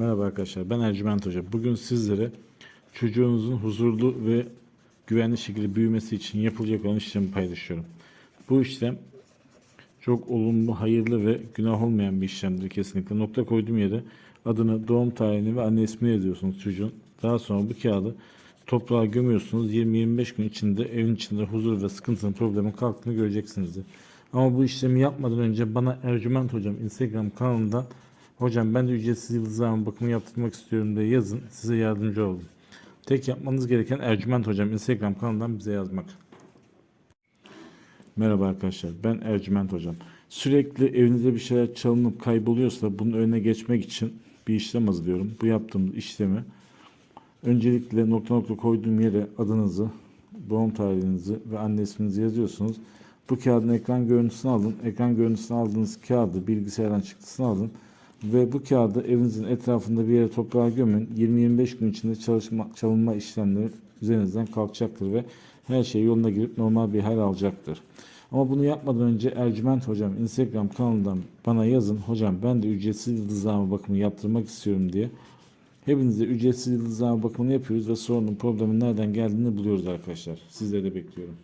Merhaba arkadaşlar ben Ercüment Hoca. Bugün sizlere çocuğunuzun huzurlu ve güvenli şekilde büyümesi için yapılacak olan işlemi paylaşıyorum. Bu işlem çok olumlu, hayırlı ve günah olmayan bir işlemdir kesinlikle. Nokta koyduğum yere adını, doğum tarihini ve anne ismini yazıyorsunuz çocuğun. Daha sonra bu kağıdı toprağa gömüyorsunuz. 20-25 gün içinde evin içinde huzur ve sıkıntının problemin kalktığını göreceksinizdir. Ama bu işlemi yapmadan önce bana Ercüment Hocam Instagram kanalından Hocam ben de ücretsiz yıldızlama bakımı yaptırmak istiyorum diye yazın. Size yardımcı oldum. Tek yapmanız gereken Ercüment Hocam Instagram kanalından bize yazmak. Merhaba arkadaşlar ben Ercüment Hocam. Sürekli evinizde bir şeyler çalınıp kayboluyorsa bunun önüne geçmek için bir işlem hazırlıyorum. Bu yaptığım işlemi öncelikle nokta nokta koyduğum yere adınızı, doğum tarihinizi ve anne isminizi yazıyorsunuz. Bu kağıdın ekran görüntüsünü alın. Ekran görüntüsünü aldığınız kağıdı bilgisayardan çıktısını alın. Ve bu kağıdı evinizin etrafında bir yere toprağa gömün. 20-25 gün içinde çalışma, çalınma işlemleri üzerinizden kalkacaktır ve her şey yoluna girip normal bir hal alacaktır. Ama bunu yapmadan önce Ercüment Hocam Instagram kanalından bana yazın. Hocam ben de ücretsiz yıldızlama bakımı yaptırmak istiyorum diye. Hepinize ücretsiz yıldızlama bakımını yapıyoruz ve sorunun problemin nereden geldiğini buluyoruz arkadaşlar. Sizleri de bekliyorum.